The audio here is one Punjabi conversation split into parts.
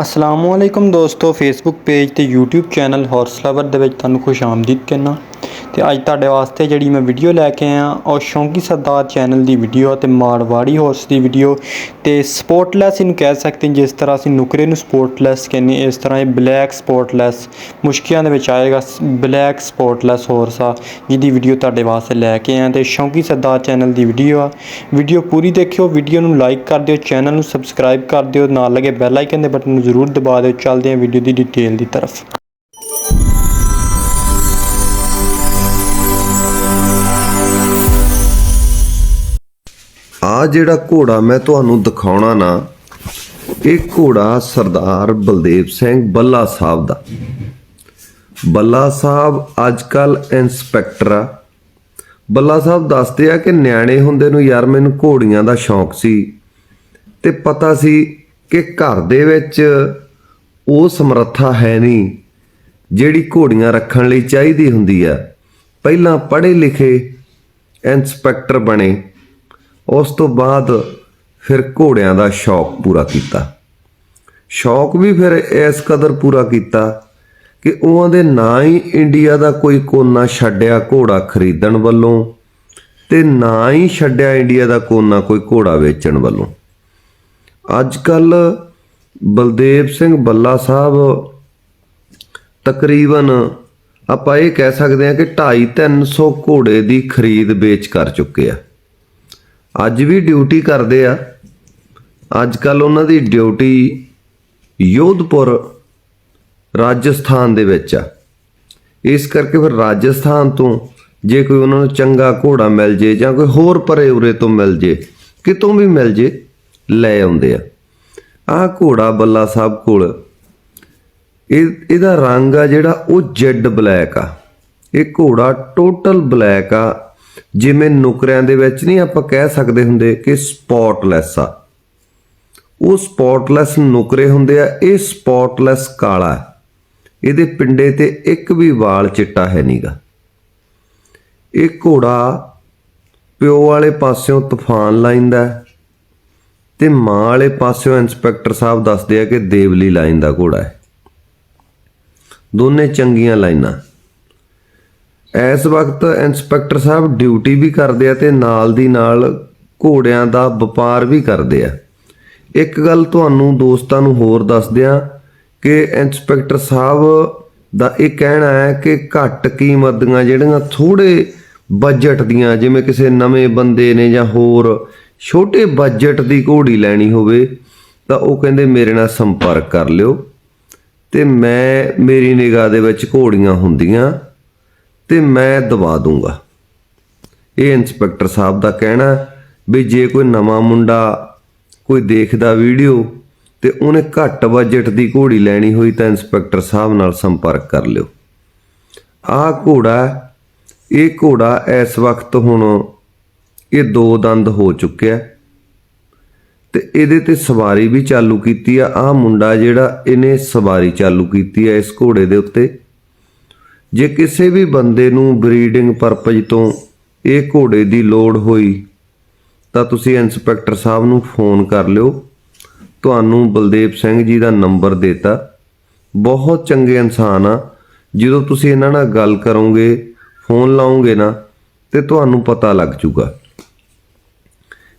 ਅਸਲਾਮ ਵਾਲੇਕੁਮ ਦੋਸਤੋ ਫੇਸਬੁੱਕ ਪੇਜ ਤੇ YouTube ਚੈਨਲ ਹਾਰਸ ਲਵਰ ਦੇ ਵਿੱਚ ਤੁਹਾਨੂੰ ਖੁਸ਼ ਆਮਦੀਦ ਕਹਿੰਦਾ। ਤੇ ਅੱਜ ਤੁਹਾਡੇ ਵਾਸਤੇ ਜਿਹੜੀ ਮੈਂ ਵੀਡੀਓ ਲੈ ਕੇ ਆਇਆ, ਉਹ ਸ਼ੌਂਕੀ ਸਰਦਾਰ ਚੈਨਲ ਦੀ ਵੀਡੀਓ ਤੇ ਮਾਰਵਾੜੀ ਹਾਰਸ ਦੀ ਵੀਡੀਓ ਤੇ ਸਪੋਰਟਲੈਸ ਇਹਨੂੰ ਕਹਿ ਸਕਦੇ ਜਿਸ ਤਰ੍ਹਾਂ ਅਸੀਂ ਨੁਕਰੇ ਨੂੰ ਸਪੋਰਟਲੈਸ ਕਹਿੰਦੇ ਇਸ ਤਰ੍ਹਾਂ ਇਹ ਬਲੈਕ ਸਪੋਰਟਲੈਸ ਮੁਸ਼ਕਿਆਂ ਦੇ ਵਿੱਚ ਆਏਗਾ ਬਲੈਕ ਸਪੋਰਟਲੈਸ ਹਾਰਸ ਆ, ਜਿਹਦੀ ਵੀਡੀਓ ਤੁਹਾਡੇ ਵਾਸਤੇ ਲੈ ਕੇ ਆਇਆ ਤੇ ਸ਼ੌਂਕੀ ਸਰਦਾਰ ਚੈਨਲ ਦੀ ਵੀਡੀਓ ਆ। ਵੀਡੀਓ ਪੂਰੀ ਦੇਖਿਓ ਵੀਡੀਓ ਨੂੰ ਲਾਈਕ ਕਰ ਦਿਓ ਚੈਨਲ ਨੂੰ ਸਬਸਕ੍ਰਾਈਬ ਕਰ ਦਿਓ, ਨਾਲ ਲੱਗੇ ਬੈਲ ਆਈਕਨ ਦੇ ਬਟਨ ਨੂੰ ਜ਼ਰੂਰ ਦਬਾ ਦਿਓ, ਚੱਲਦੇ ਹਾਂ ਵੀਡੀਓ ਦੀ ਡਿਟੇਲ ਦੀ ਤਰਫ। ਆ ਜਿਹੜਾ ਘੋੜਾ ਮੈਂ ਤੁਹਾਨੂੰ ਦਿਖਾਉਣਾ ਨਾ, ਇਹ ਘੋੜਾ ਸਰਦਾਰ ਬਲਦੇਵ ਸਿੰਘ ਬੱਲਾ ਸਾਹਿਬ ਦਾ। ਬੱਲਾ ਸਾਹਿਬ ਅੱਜ ਕੱਲ ਇੰਸਪੈਕਟਰ ਆ। ਬੱਲਾ ਸਾਹਿਬ ਦੱਸਦੇ ਆ ਕਿ ਨਿਆਣੇ ਹੁੰਦੇ ਨੂੰ ਯਾਰ ਮੈਨੂੰ ਘੋੜੀਆਂ ਦਾ ਸ਼ੌਂਕ ਸੀ ਤੇ ਪਤਾ ਸੀ ਕਿ ਘਰ ਦੇ ਵਿੱਚ ਉਹ ਸਮਰੱਥਾ ਹੈ ਨਹੀਂ ਜਿਹੜੀ ਘੋੜੀਆਂ ਰੱਖਣ ਲਈ ਚਾਹੀਦੀ ਹੁੰਦੀ ਆ। ਪਹਿਲਾਂ ਪੜ੍ਹੇ ਲਿਖੇ ਇੰਸਪੈਕਟਰ ਬਣੇ। ਉਸ ਤੋਂ ਬਾਅਦ ਫਿਰ ਘੋੜਿਆਂ ਦਾ ਸ਼ੌਕ ਪੂਰਾ ਕੀਤਾ। ਸ਼ੌਕ ਵੀ ਫਿਰ ਇਸ ਕਦਰ ਪੂਰਾ ਕੀਤਾ ਕਿ ਉਹਨਾਂ ਦੇ ਨਾ ਹੀ ਇੰਡੀਆ ਦਾ ਕੋਈ ਕੋਨਾ ਛੱਡਿਆ ਘੋੜਾ ਖਰੀਦਣ ਵੱਲੋਂ ਤੇ ਨਾ ਹੀ ਛੱਡਿਆ ਇੰਡੀਆ ਦਾ ਕੋਨਾ ਕੋਈ ਘੋੜਾ ਵੇਚਣ ਵੱਲੋਂ। ਅੱਜ ਕੱਲ ਬਲਦੇਵ ਸਿੰਘ ਬੱਲਾ ਸਾਹਿਬ ਤਕਰੀਬਨ ਆਪਾਂ ਇਹ ਕਹਿ ਸਕਦੇ ਹਾਂ ਕਿ 2.5 300 ਘੋੜੇ ਦੀ ਖਰੀਦ ਵੇਚ ਕਰ ਚੁੱਕੇ ਆ। ਅੱਜ ਵੀ ਡਿਊਟੀ ਕਰਦੇ ਆ। ਅੱਜ ਕੱਲ ਉਹਨਾਂ ਦੀ ਡਿਊਟੀ ਯੋਧਪੁਰ ਰਾਜਸਥਾਨ ਦੇ ਵਿੱਚ ਆ। ਇਸ ਕਰਕੇ ਫਿਰ ਰਾਜਸਥਾਨ ਤੋਂ ਜੇ ਕੋਈ ਉਹਨਾਂ ਨੂੰ ਚੰਗਾ ਘੋੜਾ ਮਿਲ ਜੇ ਜਾਂ ਕੋਈ ਹੋਰ ਪਰੇ ਉਰੇ ਤੋਂ ਮਿਲ ਜੇ, ਕਿਤੋਂ ਵੀ ਮਿਲ ਜੇ, ਲੈ ਆਉਂਦੇ ਆ। ਆਹ ਘੋੜਾ ਬੱਲਾ ਸਾਹਿਬ ਕੋਲ, ਇਹ, ਇਹਦਾ ਰੰਗ ਆ ਜਿਹੜਾ ਉਹ ਜੈਡ ਬਲੈਕ ਆ। ਇਹ ਘੋੜਾ ਟੋਟਲ ਬਲੈਕ ਆ। ਜਿਵੇਂ ਨੁਕਰਿਆਂ ਦੇ ਵਿੱਚ ਨਹੀਂ ਆਪਾਂ ਕਹਿ ਸਕਦੇ ਹੁੰਦੇ ਕਿ ਸਪੌਟਲੈਸ ਆ। ਉਹ ਸਪੌਟਲੈਸ ਨੁਕਰੇ ਹੁੰਦੇ ਆ, ਇਹ ਸਪੌਟਲੈਸ ਕਾਲਾ ਇਹਦੇ ਪਿੰਡੇ ਤੇ ਇੱਕ ਵੀ ਵਾਲ ਚਿੱਟਾ ਹੈ ਨਹੀਂਗਾ। ਇਹ ਘੋੜਾ ਪਿਓ ਵਾਲੇ ਪਾਸਿਓਂ ਤੂਫਾਨ ਲਾਈਂਦਾ ਹੈ ਤੇ ਮਾਂ ਵਾਲੇ ਪਾਸਿਓਂ ਇੰਸਪੈਕਟਰ ਸਾਹਿਬ ਦੱਸਦੇ ਆ ਕਿ ਦੇਵਲੀ ਲਾਈਨ ਦਾ ਘੋੜਾ ਹੈ। ਦੋਨੇ ਚੰਗੀਆਂ ਲਾਈਨਾਂ। ਇਸ ਵਕਤ ਇੰਸਪੈਕਟਰ ਸਾਹਿਬ ਡਿਊਟੀ ਵੀ ਕਰਦੇ ਆ ਤੇ ਨਾਲ ਦੀ ਨਾਲ ਘੋੜਿਆਂ ਦਾ ਵਪਾਰ ਵੀ ਕਰਦੇ ਆ। ਇੱਕ ਗੱਲ ਤੁਹਾਨੂੰ ਦੋਸਤਾਂ ਨੂੰ ਹੋਰ ਦੱਸਦੇ ਆ ਕਿ ਇੰਸਪੈਕਟਰ ਸਾਹਿਬ ਦਾ ਇਹ ਕਹਿਣਾ ਹੈ ਕਿ ਘੱਟ ਕੀਮਤ ਦੀਆਂ ਜਿਹੜੀਆਂ ਥੋੜੇ ਬਜਟ ਦੀਆਂ, ਜਿਵੇਂ ਕਿਸੇ ਨਵੇਂ ਬੰਦੇ ਨੇ ਜਾਂ ਹੋਰ ਛੋਟੇ ਬਜਟ ਦੀ ਘੋੜੀ ਲੈਣੀ ਹੋਵੇ, ਤਾਂ ਉਹ ਕਹਿੰਦੇ ਮੇਰੇ ਨਾਲ ਸੰਪਰਕ ਕਰ ਲਿਓ ਤੇ ਮੈਂ ਮੇਰੀ ਨਿਗਾਹ ਦੇ ਵਿੱਚ ਘੋੜੀਆਂ ਹੁੰਦੀਆਂ। ਤੇ ਮੈਂ ਦਵਾ ਦੂੰਗਾ। ਇਹ ਇੰਸਪੈਕਟਰ ਸਾਹਿਬ ਦਾ ਕਹਿਣਾ ਵੀ ਜੇ ਕੋਈ ਨਵਾਂ ਮੁੰਡਾ ਕੋਈ ਦੇਖਦਾ ਵੀਡੀਓ ਤੇ ਉਹਨੇ ਘੱਟ ਬਜਟ ਦੀ ਘੋੜੀ ਲੈਣੀ ਹੋਈ ਤਾਂ ਇੰਸਪੈਕਟਰ ਸਾਹਿਬ ਨਾਲ ਸੰਪਰਕ ਕਰ ਲਿਓ। ਆਹ ਘੋੜਾ ਇਹ ਘੋੜਾ ਇਸ ਵਕਤ ਹੁਣ ਇਹ ਦੋ ਦੰਦ ਹੋ ਚੁੱਕਿਆ ਹੈ ਤੇ ਇਹਦੇ ਤੇ ਸਵਾਰੀ ਵੀ ਚਾਲੂ ਕੀਤੀ ਆ। ਆਹ ਮੁੰਡਾ ਜਿਹੜਾ ਇਹਨੇ ਸਵਾਰੀ ਚਾਲੂ ਕੀਤੀ ਆ ਇਸ ਘੋੜੇ ਦੇ ਉੱਤੇ। ਜੇ ਕਿਸੇ ਵੀ ਬੰਦੇ ਨੂੰ ਬਰੀਡਿੰਗ ਪਰਪਸ ਤੋਂ ਇਹ ਘੋੜੇ ਦੀ ਲੋੜ ਹੋਈ, ਤਾਂ ਤੁਸੀਂ ਇੰਸਪੈਕਟਰ ਸਾਹਿਬ ਨੂੰ ਫੋਨ ਕਰ ਲਿਓ। ਤੁਹਾਨੂੰ ਬਲਦੇਵ ਸਿੰਘ ਜੀ ਦਾ ਨੰਬਰ ਦੇਤਾ। ਬਹੁਤ ਚੰਗੇ ਇਨਸਾਨ ਆ। ਜਦੋਂ ਤੁਸੀਂ ਇਹਨਾਂ ਨਾਲ ਗੱਲ ਕਰੋਗੇ, ਫੋਨ ਲਾਓਗੇ ਨਾ, ਤੇ ਤੁਹਾਨੂੰ ਪਤਾ ਲੱਗ ਜੂਗਾ।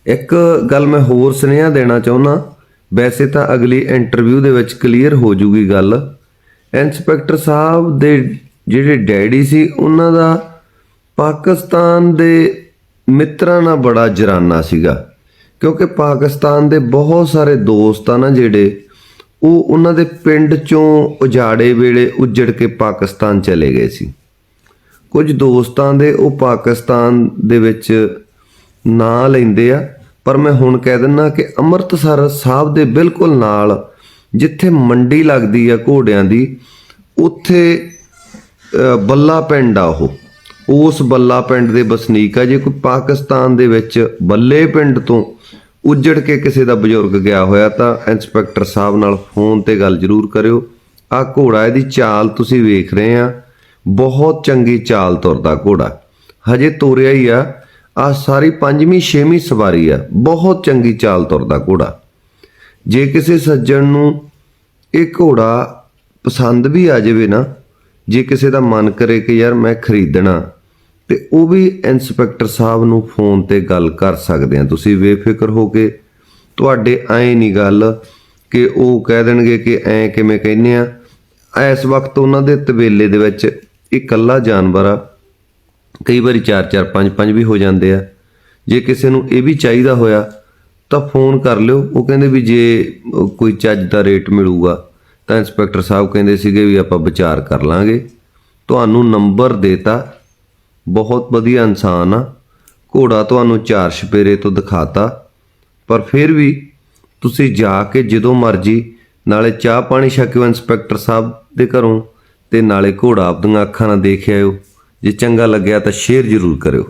ਇੱਕ ਗੱਲ ਮੈਂ ਹੋਰ ਸੁਨੇਹਾ ਦੇਣਾ ਚਾਹੁੰਦਾ। ਵੈਸੇ ਤਾਂ ਅਗਲੀ ਇੰਟਰਵਿਊ ਦੇ ਵਿੱਚ ਕਲੀਅਰ ਹੋ ਜੂਗੀ ਗੱਲ। ਇੰਸਪੈਕਟਰ ਸਾਹਿਬ ਦੇ ਜਿਹੜੇ ਡੈਡੀ ਸੀ, ਉਹਨਾਂ ਦਾ ਪਾਕਿਸਤਾਨ ਦੇ ਮਿੱਤਰਾਂ ਨਾਲ ਬੜਾ ਜਰਾਨਾ ਸੀਗਾ। ਕਿਉਂਕਿ ਪਾਕਿਸਤਾਨ ਦੇ ਬਹੁਤ ਸਾਰੇ ਦੋਸਤ ਆ ਨਾ ਜਿਹੜੇ, ਉਹ ਉਹਨਾਂ ਦੇ ਪਿੰਡ ਚੋਂ ਉਜਾੜੇ ਵੇਲੇ ਉੱਜੜ ਕੇ ਪਾਕਿਸਤਾਨ ਚਲੇ ਗਏ ਸੀ। ਕੁਝ ਦੋਸਤਾਂ ਦੇ ਉਹ ਪਾਕਿਸਤਾਨ ਦੇ ਵਿੱਚ ਨਾਂ ਲੈਂਦੇ ਆ, ਪਰ ਮੈਂ ਹੁਣ ਕਹਿ ਦਿੰਨਾ ਕਿ ਅੰਮ੍ਰਿਤਸਰ ਸਾਹਿਬ ਦੇ ਬਿਲਕੁਲ ਨਾਲ ਜਿੱਥੇ ਮੰਡੀ ਲੱਗਦੀ ਆ ਘੋੜਿਆਂ ਦੀ, ਉੱਥੇ ਬੱਲਾ ਪਿੰਡ ਆ ਉਹ। ਉਸ ਬੱਲਾ ਪਿੰਡ ਦੇ ਵਸਨੀਕ ਆ। ਜੇ ਕੋਈ ਪਾਕਿਸਤਾਨ ਦੇ ਵਿੱਚ ਬੱਲੇ ਪਿੰਡ ਤੋਂ ਉੱਜੜ ਕੇ ਕਿਸੇ ਦਾ ਬਜ਼ੁਰਗ ਗਿਆ ਹੋਇਆ ਤਾਂ ਇੰਸਪੈਕਟਰ ਸਾਹਿਬ ਨਾਲ ਫੋਨ ਤੇ ਗੱਲ ਜ਼ਰੂਰ ਕਰਿਓ। ਆ ਘੋੜਾ ਇਹਦੀ ਚਾਲ ਤੁਸੀਂ ਵੇਖ ਰਹੇ ਆ। ਬਹੁਤ ਚੰਗੀ ਚਾਲ ਤੁਰਦਾ ਘੋੜਾ। ਹਜੇ ਤੋਰਿਆ ਹੀ ਆ। ਆ ਸਾਰੀ ਪੰਜਵੀਂ, ਛੇਵੀਂ ਸਵਾਰੀ ਆ। ਬਹੁਤ ਚੰਗੀ ਚਾਲ ਤੁਰਦਾ ਘੋੜਾ। ਜੇ ਕਿਸੇ ਸੱਜਣ ਨੂੰ ਇਹ ਘੋੜਾ ਪਸੰਦ ਵੀ ਆ ਜਾਵੇ ਨਾ ਜੇ ਕਿਸੇ ਦਾ ਮਨ ਕਰੇ ਕਿ ਯਾਰ ਮੈਂ ਖਰੀਦਣਾ, ਤੇ ਉਹ ਵੀ ਇੰਸਪੈਕਟਰ ਸਾਹਿਬ ਨੂੰ ਫੋਨ ਤੇ ਗੱਲ ਕਰ ਸਕਦੇ ਆ। ਤੁਸੀਂ ਬੇਫਿਕਰ ਹੋ ਕੇ ਤੁਹਾਡੇ ਐ ਨਹੀਂ ਗੱਲ ਕਿ ਉਹ ਕਹਿ ਦੇਣਗੇ ਕਿ ਐ ਕਿਵੇਂ ਕਹਿੰਦੇ ਆ। ਇਸ ਵਕਤ ਉਹਨਾਂ ਦੇ ਤਬੇਲੇ ਦੇ ਵਿੱਚ ਇਕੱਲਾ ਜਾਨਵਰ ਆ। ਕਈ ਵਾਰੀ 4 4 5 5 ਵੀ ਹੋ ਜਾਂਦੇ ਆ। ਜੇ ਕਿਸੇ ਨੂੰ ਇਹ ਵੀ ਚਾਹੀਦਾ ਹੋਇਆ ਤਾਂ ਫੋਨ ਕਰ ਲਿਓ। ਉਹ ਕਹਿੰਦੇ ਵੀ ਜੇ ਕੋਈ ਚੱਜ ਦਾ ਰੇਟ ਮਿਲੂਗਾ ਤਾਂ ਇੰਸਪੈਕਟਰ ਸਾਹਿਬ ਕਹਿੰਦੇ ਸੀਗੇ ਵੀ ਆਪਾਂ ਵਿਚਾਰ ਕਰ ਲਾਂਗੇ। ਤੁਹਾਨੂੰ ਨੰਬਰ ਦੇਤਾ। ਬਹੁਤ ਵਧੀਆ ਇਨਸਾਨ ਆ। ਘੋੜਾ ਤੁਹਾਨੂੰ ਚਾਰ ਛਪੇਰੇ ਤੋਂ ਦਿਖਾਤਾ। ਪਰ ਫਿਰ ਵੀ ਤੁਸੀਂ ਜਾ ਕੇ ਜਦੋਂ ਮਰਜ਼ੀ ਨਾਲੇ ਚਾਹ ਪਾਣੀ ਛਕਿਓ ਇੰਸਪੈਕਟਰ ਸਾਹਿਬ ਦੇ ਘਰੋਂ ਤੇ ਨਾਲੇ ਘੋੜਾ ਆਪਦੀਆਂ ਅੱਖਾਂ ਨਾਲ ਦੇਖ ਆਇਓ। ਜੇ ਚੰਗਾ ਲੱਗਿਆ ਤਾਂ ਸ਼ੇਅਰ ਜ਼ਰੂਰ ਕਰਿਓ।